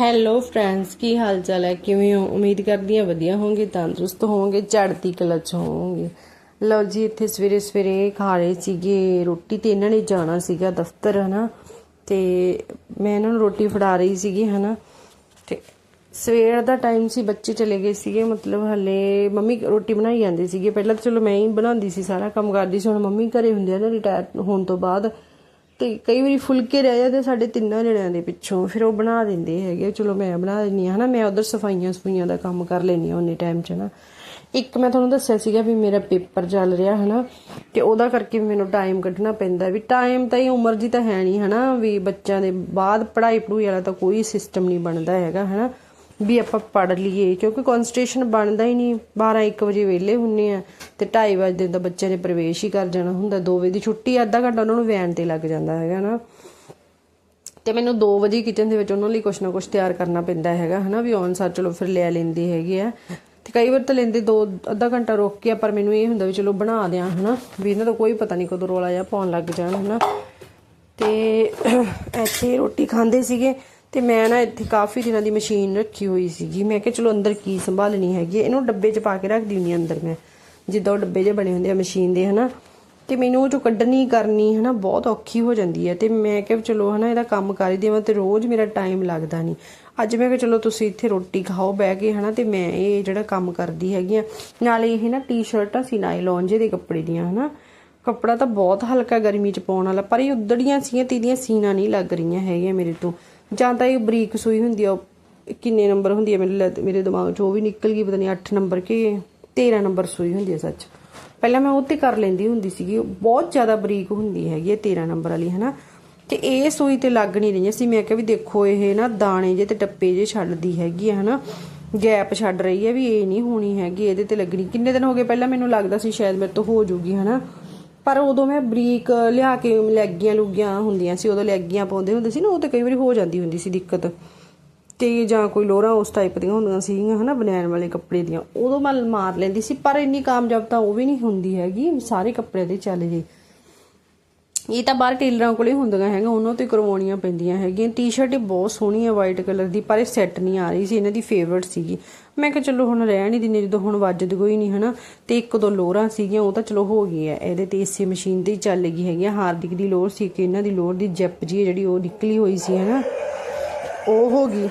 Hello friends ਕੀ ਹਾਲ ਚਾਲ ਹੈ? ਕਿਵੇਂ ਹੋ? ਉਮੀਦ ਕਰਦੀ ਹਾਂ ਵਧੀਆ ਹੋਵੋਗੇ, ਤੰਦਰੁਸਤ ਹੋਵੋਗੇ, ਚੜ੍ਹਦੀ ਕਲਾ ਚ ਹੋਵੋਗੇ। ਲਓ ਜੀ, ਇੱਥੇ ਸਵੇਰੇ ਸਵੇਰੇ ਖਾ ਰਹੇ ਸੀਗੇ ਰੋਟੀ ਤੇ ਇਹਨਾਂ ਨੇ ਜਾਣਾ ਸੀਗਾ ਦਫ਼ਤਰ, ਹਨਾ? ਤੇ ਮੈਂ ਇਹਨਾਂ ਨੂੰ ਰੋਟੀ ਫੜਾ ਰਹੀ ਸੀਗੀ, ਹਨਾ? ਤੇ ਸਵੇਰ ਦਾ ਟਾਈਮ ਸੀ, ਬੱਚੇ ਚਲੇ ਗਏ ਸੀਗੇ, ਮਤਲਬ ਹਲੇ ਮੰਮੀ ਰੋਟੀ ਬਣਾਈ ਜਾਂਦੇ ਸੀਗੇ। ਪਹਿਲਾਂ ਤਾਂ ਚਲੋ ਮੈਂ ਹੀ ਬਣਾਉਂਦੀ ਸੀ ਸਾਰਾ ਕੰਮ ਕਰਦੀ ਸੀ, ਹੁਣ ਮੰਮੀ ਘਰੇ ਹੁੰਦੇ ਆ ਨਾ ਰਿਟਾਇਰ ਹੋਣ ਤੋਂ ਬਾਅਦ। ਤੇ ਕਈ ਵਾਰੀ ਫੁਲਕੇ ਰਹਿ ਜਾਂਦੇ ਸਾਡੇ ਤਿੰਨਾਂ ਜਣਿਆਂ ਦੇ ਪਿੱਛੋਂ, ਫਿਰ ਉਹ ਬਣਾ ਦਿੰਦੇ ਹੈਗੇ ਚਲੋ ਮੈਂ ਬਣਾ ਦਿੰਨੀ ਆ, ਹਨਾ? ਮੈਂ ਉਧਰ ਸਫਾਈਆਂ ਸਫੂਈਆਂ ਦਾ ਕੰਮ ਕਰ ਲੈਣੀ ਆ ਉਹਨੇ ਟਾਈਮ 'ਚ ਨਾ ਇੱਕ ਮੈਂ ਤੁਹਾਨੂੰ ਦੱਸਿਆ ਸੀਗਾ ਵੀ ਮੇਰਾ ਪੇਪਰ ਚੱਲ ਰਿਹਾ, ਹਨਾ? ਤੇ ਉਹਦਾ ਕਰਕੇ ਵੀ ਮੈਨੂੰ ਟਾਈਮ ਕੱਢਣਾ ਪੈਂਦਾ ਵੀ ਟਾਈਮ ਤਾਂ ਹੀ ਉਮਰ ਦੀ ਤਾਂ ਹੈ ਨਹੀਂ ਹਨਾ? ਵੀ ਬੱਚਿਆਂ ਦੇ ਬਾਅਦ ਪੜ੍ਹਾਈ ਪੜੂਈ ਵਾਲਾ ਤਾਂ ਕੋਈ ਸਿਸਟਮ ਨਹੀਂ ਬਣਦਾ ਹੈਗਾ, ਹਨਾ? ਵੀ ਆਪਾਂ ਪੜ ਲਈਏ, ਕਿਉਂਕਿ ਕਨਸਟ੍ਰੇਸ਼ਨ ਬਣਦਾ ਹੀ ਨਹੀਂ। 12 1 ਵਜੇ ਵਿਹਲੇ ਹੁੰਨੇ ਆ ਤੇ 2:30 ਵਜੇ ਦਾ ਬੱਚਿਆਂ ਨੇ ਪ੍ਰਵੇਸ਼ ਹੀ ਕਰ ਜਾਣਾ ਹੁੰਦਾ। 2 ਵਜੇ ਦੀ ਛੁੱਟੀ, ਅੱਧਾ ਘੰਟਾ ਉਹਨਾਂ ਨੂੰ ਵੈਨ ਤੇ ਲੱਗ ਜਾਂਦਾ ਹੈਗਾ ਨਾ। ਤੇ ਮੈਨੂੰ 2 ਵਜੇ ਕਿਚਨ ਦੇ ਵਿੱਚ ਉਹਨਾਂ ਲਈ ਕੁਛ ਨਾ ਕੁਛ ਤਿਆਰ ਕਰਨਾ ਪੈਂਦਾ ਹੈਗਾ, ਹਨਾ ਵੀ ਔਨ ਸਰ ਚਲੋ ਫਿਰ ਲੈ ਲੈਂਦੀ ਹੈਗੀ ਆ। ਤੇ ਕਈ ਵਾਰ ਤਾਂ ਲੈਂਦੇ ਦੋ, ਅੱਧਾ ਘੰਟਾ ਰੁਕ ਕੇ ਪਰ ਮੈਨੂੰ ਇਹ ਹੁੰਦਾ ਵੀ ਚਲੋ ਬਣਾ ਦਿਆਂ, ਹਨਾ। ਵੀ ਇਹਨਾਂ ਦਾ ਕੋਈ ਪਤਾ ਨਹੀਂ ਕਦੋਂ ਰੋਲਾ ਜਾਂ ਪਾਉਣ ਲੱਗ ਜਾਣ, ਹਨਾ। ਤੇ ਇੱਥੇ ਰੋਟੀ ਖਾਂਦੇ ਸੀਗੇ। ਤੇ ਮੈਂ ਨਾ ਇੱਥੇ ਕਾਫੀ ਦਿਨਾਂ ਦੀ ਮਸ਼ੀਨ ਰੱਖੀ ਹੋਈ ਸੀਗੀ। ਮੈਂ ਕਿਹਾ, ਚਲੋ ਅੰਦਰ ਕੀ ਸੰਭਾਲਣੀ ਹੈਗੀ ਹੈ। ਇਹਨੂੰ ਡੱਬੇ 'ਚ ਪਾ ਕੇ ਰੱਖ ਦਿੰਦੀ ਹਾਂ ਅੰਦਰ ਮੈਂ। ਜਿੱਦਾਂ ਉਹ ਡੱਬੇ ਜੇ ਬਣੇ ਹੁੰਦੇ ਆ ਮਸ਼ੀਨ ਦੇ, ਹਨਾ? ਤੇ ਮੈਨੂੰ ਉਹ ਜੋ ਕੱਢਣੀ ਕਰਨੀ, ਹਨਾ, ਬਹੁਤ ਔਖੀ ਹੋ ਜਾਂਦੀ ਹੈ। ਤੇ ਮੈਂ ਕਿਹਾ ਵੀ ਚਲੋ, ਹਨਾ, ਇਹਦਾ ਕੰਮ ਕਰ ਹੀ ਦੇਵਾਂ ਤੇ ਰੋਜ਼ ਮੇਰਾ ਟਾਈਮ ਲੱਗਦਾ ਨਹੀਂ। ਅੱਜ ਮੈਂ ਕਿਹਾ, ਚਲੋ, ਤੁਸੀਂ ਇੱਥੇ ਰੋਟੀ ਖਾਓ, ਬਹਿ ਕੇ, ਹਨਾ, ਤੇ ਮੈਂ ਇਹ ਜਿਹੜਾ ਕੰਮ ਕਰਦੀ ਹੈਗੀ ਆ ਨਾਲੇ ਇਹ ਨਾ ਟੀ-ਸ਼ਰਟਾਂ ਸੀ ਨਾਈਲੌਨ ਜਿਹੇ ਦੇ ਕੱਪੜੇ ਦੀਆਂ, ਹਨਾ? ਕੱਪੜਾ ਤਾਂ ਬਹੁਤ ਹਲਕਾ ਗਰਮੀ ਚ ਪਾਉਣ ਵਾਲਾ, ਪਰ ਇਹ ਉਦੜੀਆਂ ਸੀਆਂ ਤੇ ਇਹਦੀਆਂ ਸੀਨਾ ਨਹੀਂ ਲੱਗ ਰਹੀਆਂ ਹੈਗੀਆਂ ਮੇਰੇ ਤੋਂ। ਜਾਂ ਤਾਂ ਇਹ ਬਰੀਕ ਸੂਈ ਹੁੰਦੀ ਆ ਕਿੰਨੇ ਨੰਬਰ ਹੁੰਦੀ ਆ ਮੇਰੇ ਮੇਰੇ ਦਿਮਾਗ 'ਚ, ਉਹ ਵੀ ਨਿਕਲ ਗਈ, ਪਤਾ ਨਹੀਂ 8 ਨੰਬਰ ਕਿ 13 ਨੰਬਰ ਸੂਈ ਹੁੰਦੀ ਆ ਸੱਚ। ਪਹਿਲਾਂ ਮੈਂ ਉਹ ਤੇ ਕਰ ਲੈਂਦੀ ਹੁੰਦੀ ਸੀਗੀ ਬਹੁਤ ਜ਼ਿਆਦਾ ਬਰੀਕ ਹੁੰਦੀ ਹੈਗੀ ਹੈ 13 ਨੰਬਰ ਵਾਲੀ, ਹਨਾ। ਤੇ ਇਹ ਸੂਈ ਤੇ ਲੱਗ ਨਹੀਂ ਰਹੀਆਂ ਸੀ, ਮੈਂ ਕਿਹਾ ਵੀ ਦੇਖੋ, ਇਹ ਨਾ ਦਾਣੇ ਜੇ ਤੇ ਟੱਪੇ ਜੇ ਛੱਡਦੀ ਹੈਗੀ ਹੈ ਹਨਾ। ਗੈਪ ਛੱਡ ਰਹੀ ਹੈ ਵੀ ਇਹ ਨਹੀਂ ਹੋਣੀ ਹੈਗੀ, ਇਹਦੇ ਤੇ ਲੱਗਣੀ। ਕਿੰਨੇ ਦਿਨ ਹੋ ਗਏ, ਪਹਿਲਾਂ ਮੈਨੂੰ ਲੱਗਦਾ ਸੀ ਸ਼ਾਇਦ ਮੇਰੇ ਤੋਂ ਹੋ ਜੂਗੀ, ਹਨਾ। ਪਰ ਉਦੋਂ ਮੈਂ ਬਰੀਕ ਲਿਆ ਕੇ ਲੈਗੀਆਂ ਲੁਗੀਆਂ ਹੁੰਦੀਆਂ ਸੀ, ਉਦੋਂ ਲੈਗੀਆਂ ਪਾਉਂਦੇ ਹੁੰਦੇ ਸੀ ਨਾ, ਉਹ ਤੇ ਕਈ ਵਾਰੀ ਹੋ ਜਾਂਦੀ ਹੁੰਦੀ ਸੀ ਦਿੱਕਤ। ਤੇ ਜਾਂ ਕੋਈ ਲੋਰਾ ਉਸ ਟਾਈਪ ਦੀਆਂ ਹੁੰਦੀਆਂ ਸੀਗੀਆਂ, ਹਨਾ ਬਨੈਣ ਵਾਲੇ ਕੱਪੜੇ ਦੀਆਂ। ਉਦੋਂ ਮੈਂ ਮਾਰ ਲੈਂਦੀ ਸੀ, ਪਰ ਇੰਨੀ ਕਾਮਯਾਬ ਤਾਂ ਉਹ ਵੀ ਨਹੀਂ ਹੁੰਦੀ ਹੈਗੀ, ਸਾਰੇ ਕੱਪੜੇ ਦੇ ਚੱਲ ਜੇ। ਇਹ ਤਾਂ ਬਾਹਰ ਟੇਲਰਾਂ ਕੋਲੇ ਹੁੰਦੀਆਂ ਹੈਗਾ ਉਹਨਾਂ ਤੋਂ ਕਰਵਾਉਣੀਆਂ ਪੈਂਦੀਆਂ ਹੈਗੀਆਂ। ਟੀ-ਸ਼ਰਟ ਇਹ ਬਹੁਤ ਸੋਹਣੀ ਹੈ ਵਾਈਟ ਕਲਰ ਦੀ, ਪਰ ਇਹ ਸੈੱਟ ਨਹੀਂ ਆ ਰਹੀ ਸੀ, ਇਹਨਾਂ ਦੀ ਫੇਵਰਟ ਸੀਗੀ। ਮੈਂ ਕਿਹਾ ਚਲੋ ਹੁਣ ਰਹਿਣ ਹੀ ਦਿੰਦੇ, ਜਦੋਂ ਹੁਣ ਵੱਜਦ ਕੋਈ ਨਹੀਂ, ਹਨਾ। ਤੇ ਇੱਕ ਦੋ ਲੋਰਾਂ ਸੀਗੀਆਂ, ਉਹ ਤਾਂ ਚਲੋ ਹੋ ਗਈ ਹੈ। ਇਹਦੇ ਤੇ ਇਸੇ ਮਸ਼ੀਨ ਤੇ ਹੀ ਚੱਲ ਗਈ ਹੈਗੀ ਹਾਰਦਿਕ ਦੀ ਲੋਰ ਸੀ ਕਿ ਇਹਨਾਂ ਦੀ ਲੋਰ ਦੀ ਜੈਪ ਜੀ ਜਿਹੜੀ ਉਹ ਨਿਕਲੀ ਹੋਈ ਸੀ, ਹਨਾ। ਉਹ ਹੋ ਗਈ।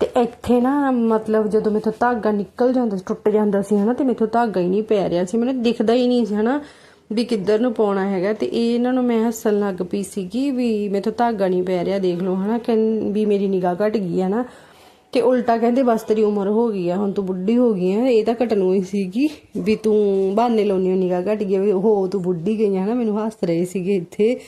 ਤੇ ਇੱਥੇ ਨਾ, ਮਤਲਬ ਜਦੋਂ ਮੇਥੋਂ ਧਾਗਾ ਨਿਕਲ ਜਾਂਦਾ ਸੀ ਟੁੱਟ ਜਾਂਦਾ ਸੀ, ਹਨਾ, ਤੇ ਮੇਥੋਂ ਧਾਗਾ ਹੀ ਨਹੀਂ ਪੈ ਰਿਹਾ ਸੀ। ਮੈਨੂੰ ਦਿਖਦਾ ਹੀ ਨਹੀਂ ਸੀ, ਹਨਾ। ਵੀ ਕਿੱਧਰ ਨੂੰ ਪਾਉਣਾ ਹੈਗਾ ਤੇ ਇਹ ਇਹਨਾਂ ਨੂੰ ਮੈਂ ਹੱਸਣ ਲੱਗ ਪਈ ਸੀਗੀ ਵੀ ਮੇਥੋਂ ਧਾਗਾ ਨਹੀਂ ਪੈ ਰਿਹਾ, ਦੇਖ ਲਓ ਹਨਾ, ਕਹਿੰ, ਵੀ ਮੇਰੀ ਨਿਗਾਹ ਘਟ ਗਈ ਹੈ ਨਾ। ਤੇ ਉਲਟਾ ਕਹਿੰਦੇ, ਬਸ ਤੇਰੀ ਉਮਰ ਹੋ ਗਈ ਆ ਹੁਣ ਤੂੰ ਬੁੱਢੀ ਹੋ ਗਈ ਆ ਇਹ ਤਾਂ ਘਟਨੂ ਹੀ ਸੀਗੀ ਵੀ ਤੂੰ ਬਹਾਨੇ ਲਾਉਣੀ ਨਿਗਾਹ ਘਟ ਗਈ ਵੀ ਹੋ, ਤੂੰ ਬੁੱਢੀ ਗਈ ਹੈ ਨਾ। ਮੈਨੂੰ ਹੱਸ ਰਹੇ ਸੀਗੇ ਇੱਥੇ।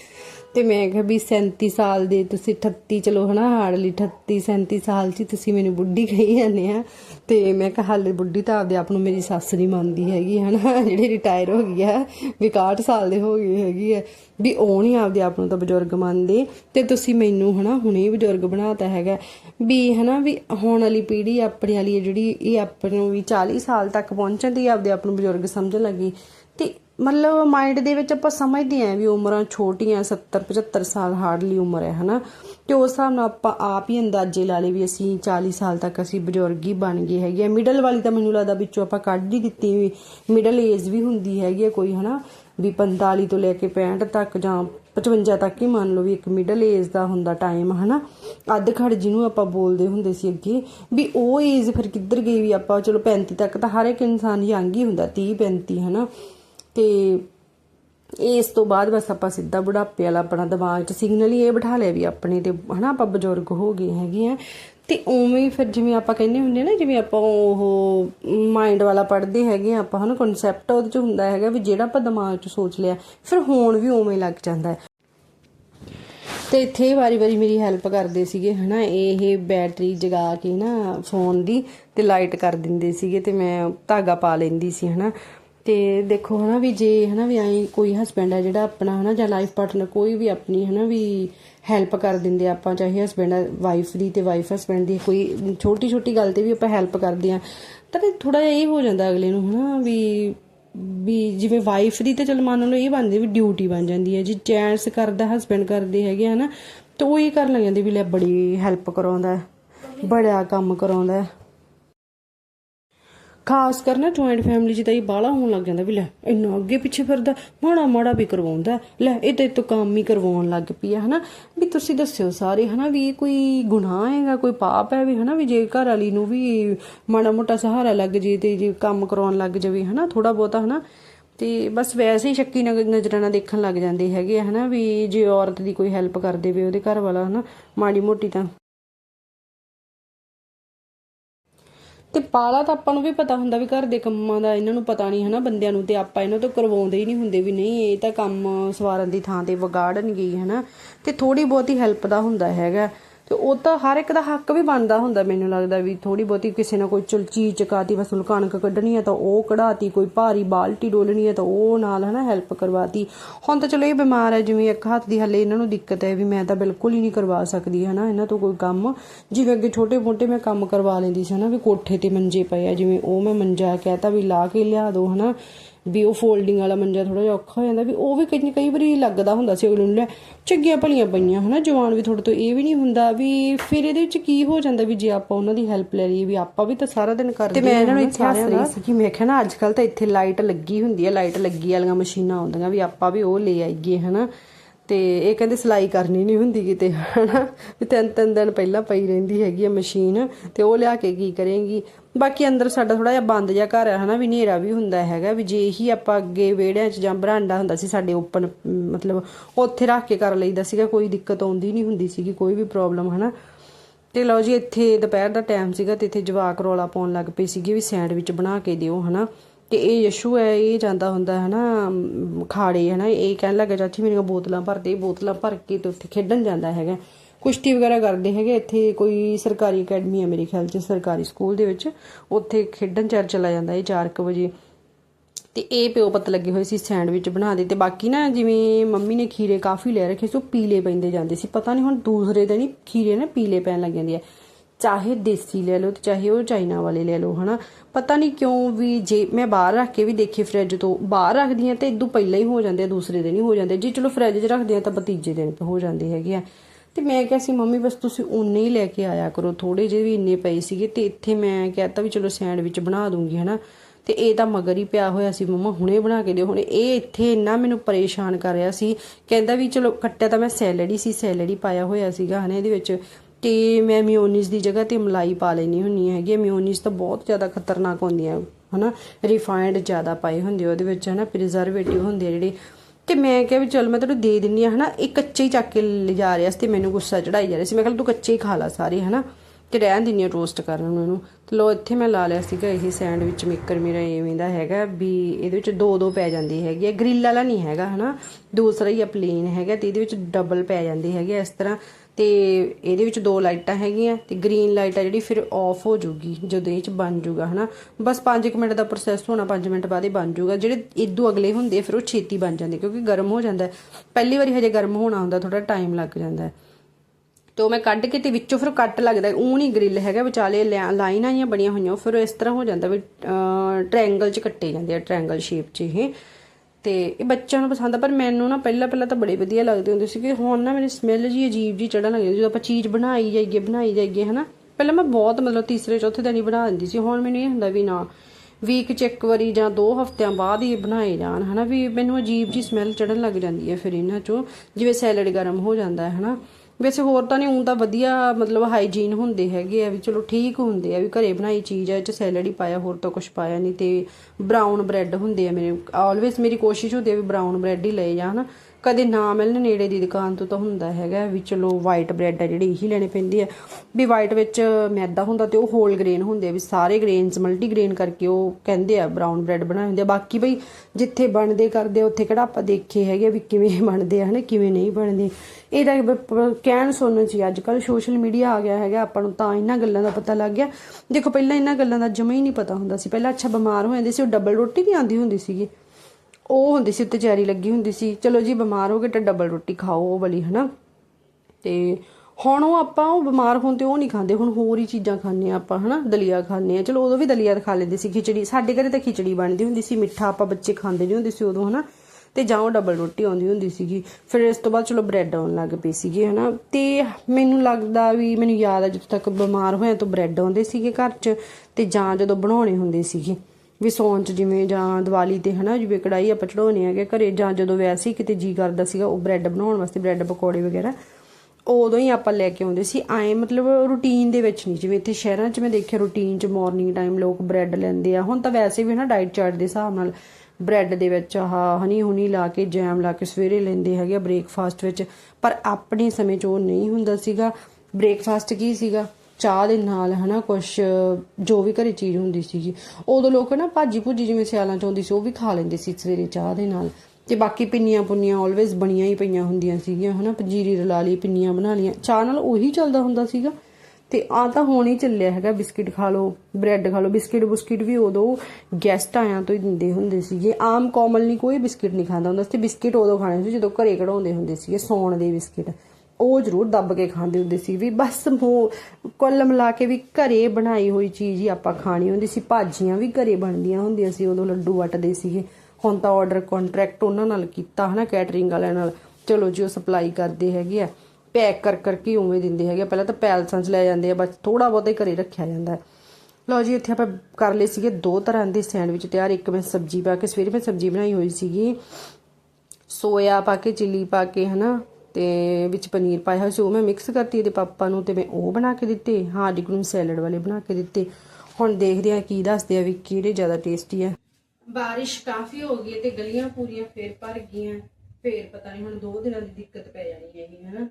ਤੇ ਮੈਂ ਕਿਹਾ ਵੀ 37 ਸਾਲ ਦੇ ਤੁਸੀਂ 38 ਚਲੋ ਹਨਾ ਹਾਰਡਲੀ 38 37 ਸਾਲ ਚ ਹੀ ਤੁਸੀਂ ਮੈਨੂੰ ਬੁੱਢੀ ਕਹੀ ਜਾਂਦੇ ਆ। ਤੇ ਮੈਂ ਕਿਹਾ ਹਾਲੇ ਬੁੱਢੀ ਤਾਂ ਆਪਦੇ ਆਪ ਨੂੰ ਮੇਰੀ ਸੱਸ ਨਹੀਂ ਮੰਨਦੀ ਹੈਗੀ, ਹਨਾ, ਜਿਹੜੀ ਰਿਟਾਇਰ ਹੋ ਗਈ ਆ, ਵੀ 61 ਸਾਲ ਦੇ ਹੋ ਗਈ ਹੈਗੀ ਆ, ਵੀ ਉਹ ਨਹੀਂ ਆਪਦੇ ਆਪ ਨੂੰ ਤਾਂ ਬਜ਼ੁਰਗ ਮੰਨਦੇ। ਤੇ ਤੁਸੀਂ ਮੈਨੂੰ ਹਨਾ, ਹੁਣੇ ਹੀ ਬਜ਼ੁਰਗ ਬਣਾਤਾ ਹੈਗਾ। ਵੀ ਹਨਾ, ਵੀ ਹੁਣ ਵਾਲੀ ਪੀੜ੍ਹੀ ਆਪਣੇ ਵਾਲੀ ਹੈ ਜਿਹੜੀ, ਇਹ ਆਪਣੇ ਨੂੰ ਵੀ 40 ਸਾਲ ਤੱਕ ਪਹੁੰਚਣ ਦੀ ਆਪਦੇ ਆਪ ਨੂੰ ਬਜ਼ੁਰਗ ਸਮਝਣ ਲੱਗੀ। ਤੇ ਮਤਲਬ ਮਾਈਂਡ ਦੇ ਵਿੱਚ ਆਪਾਂ ਸਮਝਦੇ ਆਂ ਵੀ ਉਮਰਾਂ ਛੋਟੀਆਂ 70 75 ਸਾਲ ਹਾਰਡਲੀ ਉਮਰ ਹੈ, ਹਨਾ? ਤੇ ਉਸ ਹਿਸਾਬ ਨਾਲ ਆਪਾਂ ਆਪ ਹੀ ਅੰਦਾਜ਼ੇ ਲਾ ਲਏ ਵੀ ਅਸੀਂ 40 ਸਾਲ ਤੱਕ ਅਸੀਂ ਬਜ਼ੁਰਗ ਹੀ ਬਣ ਗਏ ਹੈਗੇ ਆ ਮਿਡਲ ਵਾਲੀ ਤਾਂ ਮੈਨੂੰ ਲੱਗਦਾ ਵਿੱਚੋਂ ਆਪਾਂ ਕੱਢ ਹੀ ਦਿੱਤੀ ਵੀ ਮਿਡਲ ਏਜ ਵੀ ਹੁੰਦੀ ਹੈਗੀ ਆ ਕੋਈ, ਹਨਾ? ਵੀ 45 ਤੋਂ ਲੈ ਕੇ 65 ਤੱਕ ਜਾਂ 55 ਤੱਕ ਹੀ ਮੰਨ ਲਓ ਵੀ ਇੱਕ ਮਿਡਲ ਏਜ ਦਾ ਹੁੰਦਾ ਟਾਈਮ ਹਨਾ? ਅੱਧ ਖੜ ਜਿਹਨੂੰ ਆਪਾਂ ਬੋਲਦੇ ਹੁੰਦੇ ਸੀ ਅੱਗੇ, ਵੀ ਉਹ ਏਜ ਫਿਰ ਕਿੱਧਰ ਗਈ ਵੀ ਆਪਾਂ ਚਲੋ 35 ਤੱਕ ਤਾਂ ਹਰ ਇੱਕ ਇਨਸਾਨ ਯੰਗ ਹੀ ਹੁੰਦਾ 30 35 ਹਨਾ? ਤੇ ਇਸ ਤੋਂ ਬਾਅਦ ਬਸ ਆਪਾਂ ਸਿੱਧਾ ਬੁਢਾਪੇ ਵਾਲਾ ਆਪਣਾ ਦਿਮਾਗ 'ਚ ਸਿਗਨਲ ਹੀ ਇਹ ਬਿਠਾ ਲਿਆ ਵੀ ਆਪਣੇ ਤੇ ਹਨਾ ਆਪਾਂ ਬਜ਼ੁਰਗ ਹੋ ਗਏ ਹੈਗੇ ਆ। ਤੇ ਉਵੇਂ ਫਿਰ ਜਿਵੇਂ ਆਪਾਂ ਕਹਿੰਦੇ ਹੁੰਦੇ ਨਾ, ਜਿਵੇਂ ਆਪਾਂ ਉਹ ਮਾਈਂਡ ਵਾਲਾ ਪੜ੍ਹਦੇ ਹੈਗੇ ਆ, ਆਪਾਂ ਹਨਾ ਕਨਸੈਪਟ ਉਹਦੇ 'ਚ ਹੁੰਦਾ ਹੈਗਾ ਵੀ ਜਿਹੜਾ ਆਪਾਂ ਦਿਮਾਗ 'ਚ ਸੋਚ ਲਿਆ, ਫਿਰ ਹੋਣ ਵੀ ਉਵੇਂ ਲੱਗ ਜਾਂਦਾ ਹੈ। ਤੇ ਇੱਥੇ ਵਾਰੀ-ਵਾਰੀ ਮੇਰੀ ਹੈਲਪ ਕਰਦੇ ਸੀਗੇ ਹਨਾ, ਇਹ ਬੈਟਰੀ ਜਗਾ ਕੇ ਨਾ ਫੋਨ ਦੀ ਤੇ ਲਾਈਟ ਕਰ ਦਿੰਦੇ ਸੀਗੇ ਤੇ ਮੈਂ ਧਾਗਾ ਪਾ ਲੈਂਦੀ ਸੀ ਹਨਾ। ਤੇ ਦੇਖੋ ਹਨਾ ਵੀ ਜੇ ਹਨਾ ਵੀ ਐਂ ਕੋਈ ਹਸਬੈਂਡ ਹੈ ਜਿਹੜਾ ਆਪਣਾ ਹਨਾ ਜਾਂ ਲਾਈਫ ਪਾਰਟਨਰ ਕੋਈ ਵੀ ਆਪਣੀ ਹਨਾ ਵੀ ਹੈਲਪ ਕਰ ਦਿੰਦੇ ਆਪਾਂ ਚਾਹੇ ਹਸਬੈਂਡ ਵਾਈਫ ਦੀ ਤੇ ਵਾਈਫ ਹਸਬੈਂਡ ਦੀ ਕੋਈ ਛੋਟੀ ਛੋਟੀ ਗੱਲ ਤੇ ਵੀ ਆਪਾਂ ਹੈਲਪ ਕਰਦੇ ਆ ਤਾਂ ਥੋੜਾ ਜਿਹਾ ਇਹ ਹੋ ਜਾਂਦਾ ਅਗਲੇ ਨੂੰ ਹਨਾ ਵੀ ਵੀ ਜਿਵੇਂ ਵਾਈਫ ਦੀ ਤੇ ਚਲ ਮੰਨ ਲਓ ਇਹ ਬਣਦੀ ਵੀ ਡਿਊਟੀ ਬਣ ਜਾਂਦੀ ਹੈ ਜੀ ਜੈਂਟਸ ਕਰਦਾ ਹਸਬੈਂਡ ਕਰਦੇ ਹੈਗੇ ਆ ਨਾ ਤੇ ਉਹ ਇਹ ਕਰਨ ਲੱਗ ਜਾਂਦੇ ਵੀ ਲੈ ਬੜੀ ਹੈਲਪ ਕਰਾਉਂਦਾ ਹੈ, ਬੜਾ ਕੰਮ ਕਰਾਉਂਦਾ। ਖਾਸ ਕਰ ਨਾ ਜੁਆਇੰਟ ਫੈਮਿਲੀ 'ਚ ਤਾਂ ਇਹ ਬਾਹਲਾ ਹੋਣ ਲੱਗ ਜਾਂਦਾ ਵੀ ਲੈ, ਇੰਨਾ ਅੱਗੇ ਪਿੱਛੇ ਫਿਰਦਾ, ਮਾੜਾ ਮਾੜਾ ਵੀ ਕਰਵਾਉਂਦਾ। ਲੈ, ਇਹ ਤੇ ਤੋਂ ਕੰਮ ਹੀ ਕਰਵਾਉਣ ਲੱਗ ਪਈ ਹੈ ਹਨਾ? ਵੀ ਤੁਸੀਂ ਦੱਸਿਓ ਸਾਰੇ, ਹਨਾ, ਵੀ ਇਹ ਕੋਈ ਗੁਨਾਹ ਹੈਗਾ, ਕੋਈ ਪਾਪ ਹੈ ਵੀ, ਹਨਾ? ਵੀ ਜੇ ਘਰ ਵਾਲੀ ਨੂੰ ਵੀ ਮਾੜਾ ਮੋਟਾ ਸਹਾਰਾ ਲੱਗ ਜੇ ਤੇ ਜੇ ਕੰਮ ਕਰਾਉਣ ਲੱਗ ਜਾਵੇ, ਹਨਾ? ਥੋੜਾ ਬਹੁਤਾ, ਹਨਾ? ਤੇ ਬਸ ਵੈਸੇ ਹੀ ਸ਼ੱਕੀ ਨਗ- ਨਜ਼ਰਾਂ ਨਾਲ ਦੇਖਣ ਲੱਗ ਜਾਂਦੇ ਹੈਗੇ ਹਨਾ? ਵੀ ਜੇ ਔਰਤ ਦੀ ਕੋਈ ਹੈਲਪ ਕਰ ਦੇਵੇ ਉਹਦੇ ਘਰ ਵਾਲਾ, ਹਨਾ? ਮਾੜੀ ਮੋਟੀ ਤਾਂ ਤੇ ਪਾਲਾ ਤਾਂ ਆਪਾਂ ਨੂੰ ਵੀ ਪਤਾ ਹੁੰਦਾ ਵੀ ਘਰ ਦੇ ਕੰਮਾਂ ਦਾ, ਇਹਨਾਂ ਨੂੰ ਪਤਾ ਨਹੀਂ ਹਨਾ, ਬੰਦਿਆਂ ਨੂੰ ਤੇ ਆਪਾਂ ਇਹਨਾਂ ਤੋਂ ਕਰਵਾਉਂਦੇ ਹੀ ਨਹੀਂ ਹੁੰਦੇ ਵੀ ਨਹੀਂ, ਇਹ ਤਾਂ ਕੰਮ ਸਵਾਰਨ ਦੀ ਥਾਂ ਤੇ ਵਿਗਾੜਨਗੇ ਹੀ ਹਨਾ। ਤੇ ਥੋੜੀ ਬਹੁਤੀ ਹੈਲਪ ਦਾ ਹੁੰਦਾ ਹੈਗਾ। ਤੇ ਉਹ ਤਾਂ ਹਰ ਇੱਕ ਦਾ ਹੱਕ ਵੀ ਬਣਦਾ ਹੁੰਦਾ ਮੈਨੂੰ ਲੱਗਦਾ ਵੀ ਥੋੜੀ ਬਹੁਤੀ ਕਿਸੇ ਨਾਲ ਕੋਈ ਚਲ ਚੀਜ਼ ਚਕਾਤੀ, ਬਸ ਹੁਣ ਕਣਕ ਕੱਢਣੀ ਹੈ ਤਾਂ ਉਹ ਕਢਾਤੀ, ਕੋਈ ਭਾਰੀ ਬਾਲਟੀ ਡੋਲਣੀ ਹੈ ਤਾਂ ਉਹ ਨਾਲ ਹਨਾ ਹੈਲਪ ਕਰਵਾਤੀ। ਹੁਣ ਤਾਂ ਚਲੋ ਇਹ ਬਿਮਾਰ ਹੈ ਜਿਵੇਂ ਇੱਕ ਹੱਥ ਦੀ ਹੱਲੇ ਇਹਨਾਂ ਨੂੰ ਦਿੱਕਤ ਹੈ ਵੀ ਮੈਂ ਤਾਂ ਬਿਲਕੁਲ ਹੀ ਨਹੀਂ ਕਰਵਾ ਸਕਦੀ ਹਨਾ, ਇਹਨਾਂ ਤੋਂ ਕੋਈ ਕੰਮ। ਜਿਵੇਂ ਅੱਗੇ ਛੋਟੇ ਮੋਟੇ ਮੈਂ ਕੰਮ ਕਰਵਾ ਲੈਂਦੀ ਸੀ ਹਨਾ, ਵੀ ਕੋਠੇ ਤੇ ਮੰਜੇ ਪਏ ਆ, ਜਿਵੇਂ ਉਹ ਮੈਂ ਮੰਜਾ ਕਹਿਤਾ ਵੀ ਲਾ ਕੇ ਲਿਆ ਦੋ ਹਨਾ। ਵੀ ਉਹ ਫੋਲਡਿੰਗ ਵਾਲਾ ਮੰਜਾ ਥੋੜਾ ਜਿਹਾ ਔਖਾ ਹੋ ਜਾਂਦਾ ਵੀ ਉਹ ਵੀ ਕਈ ਕਈ ਵਾਰੀ ਲੱਗਦਾ ਹੁੰਦਾ ਸੀ ਅਗਲੇ ਨੂੰ ਲੈ ਚੰਗੀਆਂ ਭਲੀਆਂ ਪਈਆਂ ਹਨਾ ਜਵਾਨ ਵੀ ਥੋੜੇ ਤੋਂ ਇਹ ਵੀ ਨਹੀਂ ਹੁੰਦਾ ਵੀ ਫਿਰ ਇਹਦੇ ਵਿੱਚ ਕੀ ਹੋ ਜਾਂਦਾ ਵੀ ਜੇ ਆਪਾਂ ਉਹਨਾਂ ਦੀ ਹੈਲਪ ਲੈ ਲਈਏ ਵੀ ਆਪਾਂ ਵੀ ਤਾਂ ਸਾਰਾ ਦਿਨ ਕਰਦੇ ਤੇ ਮੈਂ ਇਹਨਾਂ ਨੂੰ ਇੱਥੇ ਹੱਸ ਰਹੀ ਸੀ ਕਿ ਮੈਂ ਕਿਹਾ ਨਾ ਅੱਜ ਕੱਲ ਤਾਂ ਇੱਥੇ ਲਾਈਟ ਲੱਗੀ ਹੁੰਦੀ ਹੈ ਲਾਈਟ ਲੱਗੀ ਵਾਲੀਆਂ ਮਸ਼ੀਨਾਂ ਆਉਂਦੀਆਂ ਵੀ ਆਪਾਂ ਵੀ ਉਹ ਲੈ ਆਈਏ ਹਨਾ। ਤੇ ਇਹ ਕਹਿੰਦੇ ਸਿਲਾਈ ਕਰਨੀ ਨਹੀਂ ਹੁੰਦੀ ਕਿਤੇ, ਹਨਾ? ਵੀ ਤਿੰਨ ਤਿੰਨ ਦਿਨ ਪਹਿਲਾਂ ਪਈ ਰਹਿੰਦੀ ਹੈਗੀ ਆ ਮਸ਼ੀਨ ਤੇ ਉਹ ਲਿਆ ਕੇ ਕੀ ਕਰੇਗੀ? ਬਾਕੀ ਅੰਦਰ ਸਾਡਾ ਥੋੜਾ ਜਿਹਾ ਬੰਦ ਜਿਹਾ ਘਰ ਹੈ ਹਨਾ? ਵੀ ਹਨੇਰਾ ਵੀ ਹੁੰਦਾ ਹੈਗਾ, ਵੀ ਜੇ ਹੀ ਆਪਾਂ ਅੱਗੇ ਵਿਹੜਿਆਂ 'ਚ ਜਾਂ ਬਰਾਂਡਾ ਹੁੰਦਾ ਸੀ ਸਾਡੇ ਓਪਨ, ਮਤਲਬ ਉੱਥੇ ਰੱਖ ਕੇ ਕਰ ਲਈਦਾ ਸੀਗਾ, ਕੋਈ ਦਿੱਕਤ ਆਉਂਦੀ ਨਹੀਂ ਹੁੰਦੀ ਸੀਗੀ, ਕੋਈ ਵੀ ਪ੍ਰੋਬਲਮ, ਹਨਾ? ਤੇ ਲਓ ਜੀ, ਇੱਥੇ ਦੁਪਹਿਰ ਦਾ ਟਾਈਮ ਸੀਗਾ ਤੇ ਇੱਥੇ ਜਵਾਕ ਰੋਲਾ ਪਾਉਣ ਲੱਗ ਪਈ ਸੀਗੀ ਵੀ ਸੈਂਡਵਿਚ ਬਣਾ ਕੇ ਦਿਓ, ਹਨਾ? ਤੇ ਇਹ ਯਸ਼ੂ ਹੈ, ਇਹ ਜਾਂਦਾ ਹੁੰਦਾ ਹੈ ਨਾ ਖਾੜੇ, ਹੈ ਨਾ, ਇਹ ਕਹਿਣ ਲੱਗਾ ਚਾਚੀ, ਮੇਰੀਆਂ ਬੋਤਲਾਂ ਭਰ ਦੇ, ਬੋਤਲਾਂ ਭਰ ਕੇ ਤੇ ਉੱਥੇ ਖੇਡਣ ਜਾਂਦਾ ਹੈਗਾ। ਕੁਸ਼ਤੀ ਵਗੈਰਾ ਕਰਦੇ ਹੈਗੇ ਇੱਥੇ, ਕੋਈ ਸਰਕਾਰੀ ਅਕੈਡਮੀ ਹੈ ਮੇਰੇ ਖਿਆਲ 'ਚ, ਸਰਕਾਰੀ ਸਕੂਲ ਦੇ ਵਿੱਚ, ਉੱਥੇ ਖੇਡਣ ਚੱਲ ਚਲਾ ਜਾਂਦਾ ਇਹ 4:00 ਵਜੇ। ਤੇ ਇਹ ਪਿਓ ਪੱਤ ਲੱਗੇ ਹੋਏ ਸੀ ਸੈਂਡਵਿਚ ਬਣਾ ਦੇ ਤੇ ਬਾਕੀ ਨਾ ਜਿਵੇਂ ਮੰਮੀ ਨੇ ਖੀਰੇ ਕਾਫੀ ਲੈ ਰੱਖੇ ਸੀ, ਉਹ ਪੀਲੇ ਪੈਂਦੇ ਜਾਂਦੇ ਸੀ। ਪਤਾ ਨਹੀਂ ਹੁਣ ਦੂਸਰੇ ਦਿਨ ਹੀ ਖੀਰੇ ਨਾ ਪੀਲੇ ਪੈਣ ਲੱਗ ਜਾਂਦੇ ਆ। ਚਾਹੇ ਦੇਸੀ ਲੈ ਲਓ ਤੇ ਚਾਹੇ ਉਹ ਚਾਈਨਾ ਵਾਲੇ ਲੈ ਲਓ, ਹਨਾ? ਪਤਾ ਨਹੀਂ ਕਿਉਂ ਵੀ ਜੇ ਮੈਂ ਬਾਹਰ ਰੱਖ ਕੇ ਵੀ ਦੇਖੇ ਫ੍ਰਿਜ ਤੋਂ, ਬਾਹਰ ਰੱਖਦੀ ਆ ਤੇ ਇਦੋਂ ਪਹਿਲਾਂ ਹੀ ਹੋ ਜਾਂਦੇ ਆ, ਦੂਸਰੇ ਦਿਨ ਹੀ ਹੋ ਜਾਂਦੇ ਜੇ ਚਲੋ ਫ੍ਰਿਜ 'ਚ ਰੱਖਦੇ ਆ ਤਾਂ ਤੀਜੇ ਦਿਨ ਹੋ ਜਾਂਦੇ ਹੈਗੇ ਆ। ਤੇ ਮੈਂ ਕਿਹਾ ਸੀ, ਮੰਮੀ, ਬਸ ਤੁਸੀਂ ਉਨੇ ਹੀ ਲੈ ਕੇ ਆਇਆ ਕਰੋ ਥੋੜੇ ਜਿਹੇ ਵੀ ਇੰਨੇ ਪਏ ਸੀਗੇ ਤੇ ਇੱਥੇ ਮੈਂ ਕਹਿਤਾ ਵੀ ਚਲੋ ਸੈਂਡਵਿਚ ਬਣਾ ਦੂੰਗੀ, ਹਨਾ? ਤੇ ਇਹ ਤਾਂ ਮਗਰ ਹੀ ਪਿਆ ਹੋਇਆ ਸੀ, ਮੰਮਾ, ਹੁਣੇ ਬਣਾ ਕੇ ਦਿਓ। ਹੁਣ ਇਹ ਇੱਥੇ ਇੰਨਾ ਮੈਨੂੰ ਪਰੇਸ਼ਾਨ ਕਰ ਰਿਹਾ ਸੀ, ਕਹਿੰਦਾ ਵੀ ਚਲੋ ਕੱਟਿਆ ਤਾਂ ਮੈਂ ਸੈਲਡ ਹੀ ਸੀ, ਸੈਲਡ ਹੀ ਪਾਇਆ ਹੋਇਆ ਸੀਗਾ, ਹਨਾ, ਇਹਦੇ ਵਿੱਚ। ਤੇ ਮੈਂ ਮਿਓਨੀਜ਼ ਦੀ ਜਗ੍ਹਾ ਤੇ ਮਲਾਈ ਪਾ ਲੈਣੀ ਹੁੰਨੀ ਹੈਗੀ ਮਿਓਨੀਜ਼ ਤਾਂ ਬਹੁਤ ਜ਼ਿਆਦਾ ਖਤਰਨਾਕ ਹੁੰਦੀਆਂ, ਹਨਾ? ਰਿਫਾਈਨਡ ਜ਼ਿਆਦਾ ਪਾਏ ਹੁੰਦੇ ਉਹਦੇ ਵਿੱਚ, ਹਨਾ? ਪ੍ਰੀਜ਼ਰਵੇਟਿਵ ਹੁੰਦੇ ਆ ਜਿਹੜੇ। ਤੇ ਮੈਂ ਕਿਹਾ ਵੀ ਚਲ ਮੈਂ ਤੈਨੂੰ ਦੇ ਦਿੰਨੀ ਆ, ਹਨਾ? ਇਹ ਕੱਚੇ ਹੀ ਚੱਕ ਕੇ ਲਿਜਾ ਰਿਹਾ ਸੀ ਤੇ ਮੈਨੂੰ ਗੁੱਸਾ ਚੜਾਈ ਜਾ ਰਿਹਾ ਸੀ। ਮੈਂ ਕਿਹਾ ਤੂੰ ਕੱਚੇ ਹੀ ਖਾ ਲਾ ਸਾਰੇ, ਹਨਾ? ਤੇ ਰਹਿਣ ਦਿੰਨੀ ਆ ਰੋਸਟ ਕਰਨ ਨੂੰ ਇਹਨੂੰ। ਤੇ ਲੋ ਇੱਥੇ ਮੈਂ ਲਾ ਲਿਆ ਸੀਗਾ ਇਹ ਸੈਂਡਵਿਚ ਮੇਕਰ ਮੇਰਾ, ਐਵੇਂ ਦਾ ਹੈਗਾ ਵੀ ਇਹਦੇ ਵਿੱਚ ਦੋ ਦੋ ਪੈ ਜਾਂਦੀ ਹੈਗੀ ਹੈ ਗ੍ਰਿਲ ਵਾਲਾ ਨਹੀਂ ਹੈਗਾ, ਹਨਾ? ਦੂਸਰਾ ਹੀ ਆ ਪਲੇਨ ਹੈਗਾ ਤੇ ਇਹਦੇ ਵਿੱਚ ਡਬਲ ਪੈ ਜਾਂਦੀ ਹੈਗੇ ਇਸ ਤਰ੍ਹਾਂ। ਤੇ ਇਹਦੇ ਵਿੱਚ ਦੋ ਲਾਈਟਾਂ ਹੈਗੀਆਂ ਤੇ ਗ੍ਰੀਨ ਲਾਈਟ ਆ ਜਿਹੜੀ ਫਿਰ ਆਫ ਹੋ ਜਾਊਗੀ ਜਦੋਂ ਇਹ ਚ ਬਣ ਜਾਊਗਾ ਹਨਾ? ਬਸ 5 ਮਿੰਟ ਦਾ ਪ੍ਰੋਸੈਸ ਹੋਣਾ 5 ਮਿੰਟ ਬਾਅਦ ਹੀ ਬਣ ਜਾਊਗਾ ਜਿਹੜੇ ਇਦੋਂ ਅਗਲੇ ਹੁੰਦੇ ਫਿਰ ਉਹ ਛੇਤੀ ਬਣ ਜਾਂਦੇ ਕਿਉਂਕਿ ਗਰਮ ਹੋ ਜਾਂਦਾ। ਪਹਿਲੀ ਵਾਰੀ ਹਜੇ ਗਰਮ ਹੋਣਾ ਹੁੰਦਾ ਥੋੜਾ ਟਾਈਮ ਲੱਗ ਜਾਂਦਾ। ਹੈ। ਤੇ ਉਹ ਮੈਂ ਕੱਢ ਕੇ ਤੇ ਵਿੱਚੋਂ ਫਿਰ ਕੱਟ ਲੱਗਦਾ, ਉਹ ਨਹੀਂ ਗ੍ਰਿਲ ਹੈਗਾ, ਵਿਚਾਲੇ ਲਿਆ- ਲਾਈਨਾਂ ਜੀਆਂ ਬਣੀਆਂ ਹੋਈਆਂ, ਉਹ ਫਿਰ ਇਸ ਤਰ੍ਹਾਂ ਹੋ ਜਾਂਦਾ ਵੀ ਟ੍ਰਾਇੰਗਲ 'ਚ ਕੱਟੇ ਜਾਂਦੇ ਆ ਟ੍ਰਾਇੰਗਲ ਸ਼ੇਪ 'ਚ ਇਹ। ਤੇ ਇਹ ਬੱਚਿਆਂ ਨੂੰ ਪਸੰਦ ਆ, ਪਰ ਮੈਨੂੰ ਨਾ ਪਹਿਲਾਂ ਪਹਿਲਾਂ ਤਾਂ ਬੜੇ ਵਧੀਆ ਲੱਗਦੇ ਹੁੰਦੇ ਸੀ ਕਿ ਹੁਣ ਨਾ ਮੇਰੀ ਸਮੈਲ ਜੀ ਅਜੀਬ ਜੀ ਚੜਨ ਲੱਗ ਜਾਂਦੀ, ਜਦੋਂ ਆਪਾਂ ਚੀਜ਼ ਬਣਾਈ ਜਾਈਏ ਬਣਾਈ ਜਾਈਏ, ਹਨਾ। ਪਹਿਲਾਂ ਮੈਂ ਬਹੁਤ ਮਤਲਬ ਤੀਸਰੇ, ਚੌਥੇ ਦਿਨ ਹੀ ਬਣਾ ਦਿੰਦੀ ਸੀ। ਹੁਣ ਮੈਨੂੰ ਇਹ ਹੁੰਦਾ ਵੀ ਨਾ ਵੀਕ 'ਚ ਇੱਕ ਵਾਰੀ ਜਾਂ ਦੋ ਹਫ਼ਤਿਆਂ ਬਾਅਦ ਹੀ ਬਣਾਏ ਜਾਣ, ਹਨਾ। ਵੀ ਮੈਨੂੰ ਅਜੀਬ ਜੀ ਸਮੈਲ ਚੜਨ ਲੱਗ ਜਾਂਦੀ ਹੈ ਫਿਰ ਇਹਨਾਂ 'ਚੋਂ। ਜਿਵੇਂ ਸੈਲਡ ਗਰਮ ਹੋ ਜਾਂਦਾ ਹੈ ਹਨਾ। ਵੈਸੇ ਹੋਰ ਤਾਂ ਨਹੀਂ, ਹੁਣ ਤਾਂ ਵਧੀਆ, ਮਤਲਬ ਹਾਈਜੀਨ ਹੁੰਦੇ ਹੈਗੇ ਆ ਵੀ ਚਲੋ ਠੀਕ ਹੁੰਦੇ ਆ ਵੀ ਘਰੇ ਬਣਾਈ ਚੀਜ਼ ਆ, ਇਹ ਚ ਸੈਲਡ ਹੀ ਪਾਇਆ, ਹੋਰ ਤਾਂ ਕੁਝ ਪਾਇਆ ਨਹੀਂ ਤੇ ਬਰਾਊਨ ਬ੍ਰੈਡ ਹੁੰਦੇ ਆ ਮੇਰੇ ਆਲਵੇਸ ਮੇਰੀ ਕੋਸ਼ਿਸ਼ ਹੁੰਦੀ ਆ ਵੀ ਬਰਾਊਨ ਬ੍ਰੈਡ ਹੀ ਲਏ ਜਾਣ। ਕਦੇ ਨਾ ਮਿਲਣ ਨੇੜੇ ਦੀ ਦੁਕਾਨ ਤੋਂ ਤਾਂ ਹੁੰਦਾ ਹੈਗਾ ਵੀ ਚਲੋ ਵਾਈਟ ਬ੍ਰੈਡ ਆ ਜਿਹੜੀ, ਇਹੀ ਲੈਣੇ ਪੈਂਦੀ ਆ। ਵੀ ਵਾਈਟ ਵਿੱਚ ਮੈਦਾ ਹੁੰਦਾ ਤੇ ਉਹ ਹੋਲ ਗ੍ਰੇਨ ਹੁੰਦੇ ਆ, ਵੀ ਸਾਰੇ ਗ੍ਰੇਨਸ ਮਲਟੀ ਗ੍ਰੇਨ ਕਰਕੇ ਉਹ ਕਹਿੰਦੇ ਆ ਬਰਾਊਨ ਬ੍ਰੈਡ ਬਣਾਏ ਹੁੰਦੇ ਆ। ਬਾਕੀ ਬਈ ਜਿੱਥੇ ਬਣਦੇ ਕਰਦੇ ਉੱਥੇ ਕਿਹੜਾ ਆਪਾਂ ਦੇਖੇ ਹੈਗੇ ਆ ਵੀ ਕਿਵੇਂ ਬਣਦੇ ਆ, ਹਨਾ, ਕਿਵੇਂ ਨਹੀਂ ਬਣਦੇ। ਇਹਦਾ ਕਹਿਣ ਸੁਣਨ ਚ ਅੱਜ ਕੱਲ ਸੋਸ਼ਲ ਮੀਡੀਆ ਆ ਗਿਆ ਹੈਗਾ, ਆਪਾਂ ਨੂੰ ਤਾਂ ਇਹਨਾਂ ਗੱਲਾਂ ਦਾ ਪਤਾ ਲੱਗ ਗਿਆ। ਦੇਖੋ, ਪਹਿਲਾਂ ਇਹਨਾਂ ਗੱਲਾਂ ਦਾ ਜਮਾ ਹੀ ਨਹੀਂ ਪਤਾ ਹੁੰਦਾ ਸੀ। ਪਹਿਲਾਂ ਅੱਛਾ ਬਿਮਾਰ ਹੋ ਜਾਂਦੇ ਸੀ, ਉਹ ਡਬਲ ਰੋਟੀ ਵੀ ਆਂਦੀ ਹੁੰਦੀ ਸੀਗੀ। ਉਹ ਹੁੰਦੀ ਸੀ, ਉੱਤੇ ਚੈਰੀ ਲੱਗੀ ਹੁੰਦੀ ਸੀ। ਚਲੋ ਜੀ, ਬਿਮਾਰ ਹੋ ਗਏ ਤਾਂ ਡਬਲ ਰੋਟੀ ਖਾਓ ਉਹ ਵਾਲੀ, ਹਨਾ? ਤੇ ਹੁਣ ਉਹ ਆਪਾਂ ਉਹ ਬਿਮਾਰ ਹੋਣ ਤੇ ਉਹ ਨਹੀਂ ਖਾਂਦੇ, ਹੁਣ ਹੋਰ ਹੀ ਚੀਜ਼ਾਂ ਖਾਂਦੇ ਆ ਆਪਾਂ, ਹਨਾ? ਦਲੀਆ ਖਾਂਦੇ ਆ ਚਲੋ, ਉਦੋਂ ਵੀ ਦਲੀਆ ਖਾ ਲੈਂਦੇ ਸੀ, ਖਿਚੜੀ। ਸਾਡੇ ਘਰੇ ਤਾਂ ਖਿਚੜੀ ਬਣਦੀ ਹੁੰਦੀ ਸੀ, ਮਿੱਠਾ ਆਪਾਂ ਬੱਚੇ ਖਾਂਦੇ ਨਹੀਂ ਹੁੰਦੇ ਸੀ ਉਦੋਂ, ਹਨਾ? ਤੇ ਜਾਂ ਉਹ ਡਬਲ ਰੋਟੀ ਆਉਂਦੀ ਹੁੰਦੀ ਸੀਗੀ। ਫਿਰ ਇਸ ਤੋਂ ਬਾਅਦ ਚਲੋ ਬ੍ਰੈਡ ਆਉਣ ਲੱਗ ਪਈ ਸੀਗੀ, ਹਨਾ? ਤੇ ਮੈਨੂੰ ਲੱਗਦਾ ਵੀ, ਮੈਨੂੰ ਯਾਦ ਆ, ਜਦੋਂ ਤੱਕ ਬਿਮਾਰ ਹੋਇਆ ਤਾਂ ਬ੍ਰੈਡ ਆਉਂਦੇ ਸੀਗੇ ਘਰ 'ਚ, ਤੇ ਜਾਂ ਜਦੋਂ ਬਣਾਉਣੇ ਹੁੰਦੇ ਸੀਗੇ। ਵੀ ਸੌਣ 'ਚ ਜਿਵੇਂ ਜਾਂ ਦੀਵਾਲੀ ਤੇ ਹਨਾ, ਜਿਵੇਂ ਕੜਾਈ ਆਪਾਂ ਚੜਾਉਣੇ ਹੈਗੇ ਘਰੇ, ਜਾਂ ਜਦੋਂ ਵੈਸੇ ਹੀ ਕਿਤੇ ਜੀ ਕਰਦਾ ਸੀਗਾ ਉਹ ਬ੍ਰੈਡ ਬਣਾਉਣ ਵਾਸਤੇ, ਬ੍ਰੈਡ ਪਕੌੜੇ ਵਗੈਰਾ, ਉਦੋਂ ਹੀ ਆਪਾਂ ਲੈ ਕੇ ਆਉਂਦੇ ਸੀ। ਐ ਮਤਲਬ ਰੂਟੀਨ ਦੇ ਵਿੱਚ ਨਹੀਂ, ਜਿਵੇਂ ਇੱਥੇ ਸ਼ਹਿਰਾਂ 'ਚ ਮੈਂ ਦੇਖਿਆ ਰੂਟੀਨ 'ਚ ਮਾਰਨਿੰਗ ਟਾਈਮ ਲੋਕ ਬ੍ਰੈਡ ਲੈਂਦੇ ਆ। ਹੁਣ ਤਾਂ ਵੈਸੇ ਵੀ ਨਾ ਡਾਈਟ ਚਾਰਟ ਦੇ ਹਿਸਾਬ ਨਾਲ ਬ੍ਰੈਡ ਦੇ ਵਿੱਚ ਆਹ ਹਨੀ ਹੁਨੀ ਲਾ ਕੇ ਜੈਮ ਲਾ ਕੇ ਸਵੇਰੇ ਲੈਂਦੇ ਹੈਗੇ ਆ ਬ੍ਰੇਕਫਾਸਟ ਵਿੱਚ। ਪਰ ਆਪਣੇ ਸਮੇਂ 'ਚ ਉਹ ਨਹੀਂ ਹੁੰਦਾ ਸੀਗਾ। ਬ੍ਰੇਕਫਾਸਟ ਕੀ ਸੀਗਾ? ਚਾਹ ਦੇ ਨਾਲ, ਹਨਾ, ਕੁਛ, ਜੋ ਵੀ ਘਰੇ ਚੀਜ਼ ਹੁੰਦੀ ਸੀਗੀ। ਉਦੋਂ ਲੋਕ ਨਾ ਭਾਜੀ ਭੁਜੀ ਜਿਵੇਂ ਸਿਆਲਾਂ ਚ ਆਉਂਦੀ ਸੀ, ਉਹ ਵੀ ਖਾ ਲੈਂਦੇ ਸੀ ਸਵੇਰੇ ਚਾਹ ਦੇ ਨਾਲ। ਤੇ ਬਾਕੀ ਪਿੰਨੀਆਂ ਪੁੰਨੀਆਂ ਆਲਵੇਜ਼ ਬਣੀਆਂ ਹੀ ਪਈਆਂ ਹੁੰਦੀਆਂ ਸੀਗੀਆਂ, ਹਨਾ, ਪੰਜੀਰੀ ਰਲਾ ਲਈ, ਪਿੰਨੀਆਂ ਬਣਾ ਲਈਆਂ। ਚਾਹ ਨਾਲ ਉਹੀ ਚੱਲਦਾ ਹੁੰਦਾ ਸੀਗਾ। ਤੇ ਆ ਤਾਂ ਹੁਣ ਹੀ ਚੱਲਿਆ ਹੈਗਾ, ਬਿਸਕਿਟ ਖਾ ਲਓ, ਬ੍ਰੈਡ ਖਾ ਲਓ ਬਿਸਕਿਟ ਬੁਸਕਿਟ ਵੀ ਉਦੋਂ ਗੈਸਟ ਆਇਆਂ ਤੋਂ ਹੀ ਦਿੰਦੇ ਹੁੰਦੇ ਸੀਗੇ। ਆਮ ਕੋਮਲ ਨਹੀਂ ਕੋਈ ਬਿਸਕਿਟ ਨਹੀਂ ਖਾਂਦਾ ਹੁੰਦਾ ਸੀ ਬਿਸਕਿਟ ਉਦੋਂ ਖਾਣੇ ਸੀ ਜਦੋਂ ਘਰੇ ਕਢਾਉਂਦੇ ਹੁੰਦੇ ਸੀਗੇ, ਸੌਣ ਦੇ ਬਿਸਕਿਟ। ਉਹ ਜ਼ਰੂਰ ਦੱਬ ਕੇ ਖਾਂਦੇ ਹੁੰਦੇ ਸੀ ਵੀ ਬਸ ਮੂੰਹ, ਕੁੱਲ ਮਿਲਾ ਕੇ ਵੀ ਘਰੇ ਬਣਾਈ ਹੋਈ ਚੀਜ਼ ਹੀ ਆਪਾਂ ਖਾਣੀ ਹੁੰਦੀ ਸੀ, ਭਾਜੀਆਂ ਵੀ ਘਰੇ ਬਣਦੀਆਂ ਹੁੰਦੀਆਂ ਸੀ, ਉਦੋਂ ਲੱਡੂ ਵਟਦੇ ਸੀਗੇ। ਹੁਣ ਤਾਂ ਆਰਡਰ ਕੰਟਰੈਕਟ ਉਹਨਾਂ ਨਾਲ ਕੀਤਾ, ਹਨਾ ਕੈਟਰਿੰਗ ਵਾਲਿਆਂ ਨਾਲ। ਚਲੋ ਜੀ, ਉਹ ਸਪਲਾਈ ਕਰਦੇ ਹੈਗੇ ਆ। ਪੈਕ ਕਰ ਕਰਕੇ ਉਵੇਂ ਦਿੰਦੇ ਹੈਗੇ ਆ। ਪਹਿਲਾਂ ਤਾਂ ਪੈਲਸਾਂ 'ਚ ਲੈ ਜਾਂਦੇ ਆ, ਬਸ ਥੋੜਾ ਬਹੁਤਾ ਹੀ ਘਰੇ ਰੱਖਿਆ ਜਾਂਦਾ। ਹੈ ਲਓ ਜੀ, ਇੱਥੇ ਆਪਾਂ ਕਰ ਲਏ ਸੀਗੇ ਦੋ ਤਰ੍ਹਾਂ ਦੇ ਸੈਂਡਵਿਚ ਤਿਆਰ। ਇੱਕ ਮੈਂ ਸਬਜ਼ੀ ਪਾ ਕੇ, ਸਵੇਰੇ ਮੈਂ ਸਬਜ਼ੀ ਬਣਾਈ ਹੋਈ ਸੀਗੀ। ਸੋਇਆ ਪਾ ਕੇ, ਚਿੱਲੀ ਪਾ ਕੇ, ਹਨਾ। ਤੇ ਵਿੱਚ ਪਨੀਰ ਪਾਇਆ ਹੋਇਆ ਸੀ, ਉਹ ਮੈਂ ਮਿਕਸ ਕਰਤੀ ਇਹਦੇ ਪਾਪਾ ਨੂੰ ਤੇ ਮੈਂ ਉਹ ਬਣਾ ਕੇ ਦਿੱਤੇ ਹਾਂ ਡਿਕ ਨੂੰ ਸੈਲਡ ਵਾਲੇ ਬਣਾ ਕੇ ਦਿੱਤੇ। ਹੁਣ ਦੇਖਦੇ ਆ ਕੀ ਦੱਸਦੇ ਆ ਵੀ ਕਿਹੜੇ ਜ਼ਿਆਦਾ ਟੇਸਟੀ ਆ। ਬਾਰਿਸ਼ ਕਾਫੀ ਹੋ ਗਈ ਤੇ ਗਲੀਆਂ ਪੂਰੀਆਂ ਫੇਰ ਭਰ ਗਈਆਂ, ਫੇਰ ਪਤਾ ਨਹੀਂ ਹੁਣ ਦੋ ਦਿਨਾਂ ਦੀ ਦਿੱਕਤ ਪੈ ਜਾਣੀ ਹੈਗੀ, ਹਨਾ।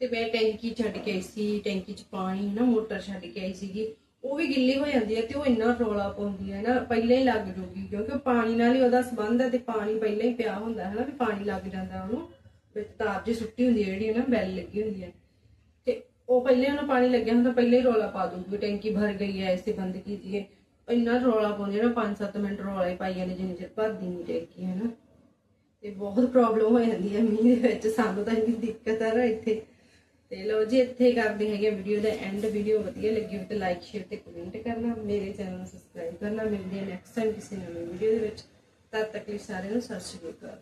ਤੇ ਮੈਂ ਟੈਂਕੀ ਛੱਡ ਕੇ ਆਈ ਸੀ, ਟੈਂਕੀ 'ਚ ਪਾਣੀ, ਹਨਾ, ਮੋਟਰ ਛੱਡ ਕੇ ਆਈ ਸੀਗੀ। ਉਹ ਵੀ ਗਿੱਲੀ ਹੋ ਜਾਂਦੀ ਹੈ ਤੇ ਉਹ ਇੰਨਾ ਰੌਲਾ ਪਾਉਂਦੀ ਹੈ ਨਾ, ਪਹਿਲਾਂ ਹੀ ਲੱਗ ਜੂਗੀ, ਕਿਉਂਕਿ ਪਾਣੀ ਨਾਲ ਹੀ ਉਹਦਾ ਸੰਬੰਧ ਹੈ ਤੇ ਪਾਣੀ ਪਹਿਲਾਂ ਹੀ ਪਿਆ ਹੁੰਦਾ ਹੈ ਨਾ ਵੀ ਪਾਣੀ ਲੱਗ ਜਾਂਦਾ ਉਹਨੂੰ। ਵਿੱਚ ਤਾਰ ਜੀ ਸੁੱਟੀ ਹੁੰਦੀ ਹੈ ਜਿਹੜੀ ਨਾ ਬੈਲ ਲੱਗੀ ਹੁੰਦੀ ਹੈ। ਤੇ ਉਹ ਪਹਿਲੇ ਉਹਨੂੰ ਪਾਣੀ ਲੱਗਿਆ ਹੁੰਦਾ, ਪਹਿਲੇ ਹੀ ਰੌਲਾ ਪਾ ਦੂਗੀ ਟੈਂਕੀ ਭਰ ਗਈ ਹੈ, ਇਸੇ ਬੰਦ ਕੀਜੀਏ ਇੰਨਾ ਰੌਲਾ ਪਾਉਂਦੇ ਨਾ 5-7 ਮਿੰਟ ਰੌਲਾ ਹੀ ਪਾਈ ਜਾਂਦੇ, ਜਿੰਨੇ ਚਿਰ ਭਰਦੀ ਨਹੀਂ ਟੈਂਕੀ ਹੈ ਨਾ ਤੇ ਬਹੁਤ ਪ੍ਰੋਬਲਮ ਹੋ ਜਾਂਦੀ ਹੈ ਮੀਂਹ ਦੇ ਵਿੱਚ, ਸਾਨੂੰ ਤਾਂ ਇੰਨੀ ਦਿੱਕਤ ਆ ਨਾ ਇੱਥੇ। ਤੇ ਲਓ ਜੀ, ਇੱਥੇ ਕਰਦੇ ਹੈਗੇ ਵੀਡੀਓ ਦਾ ਐਂਡ ਵੀਡੀਓ ਵਧੀਆ ਲੱਗੀ ਹੋਵੇ ਤਾਂ ਲਾਈਕ ਸ਼ੇਅਰ ਤੇ ਕਮੈਂਟ ਕਰਨਾ, ਮੇਰੇ ਚੈਨਲ ਨੂੰ ਸਬਸਕ੍ਰਾਈਬ ਕਰਨਾ, ਮਿਲਦੇ ਹਾਂ ਨੈਕਸਟ ਟਾਈਮ ਕਿਸੇ ਨਵੀਂ ਵੀਡੀਓ ਦੇ ਵਿੱਚ। ਤਦ ਤੱਕ ਲਈ ਸਾਰਿਆਂ ਨੂੰ ਸਤਿ ਸ਼੍ਰੀ ਅਕਾਲ।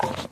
Thank you.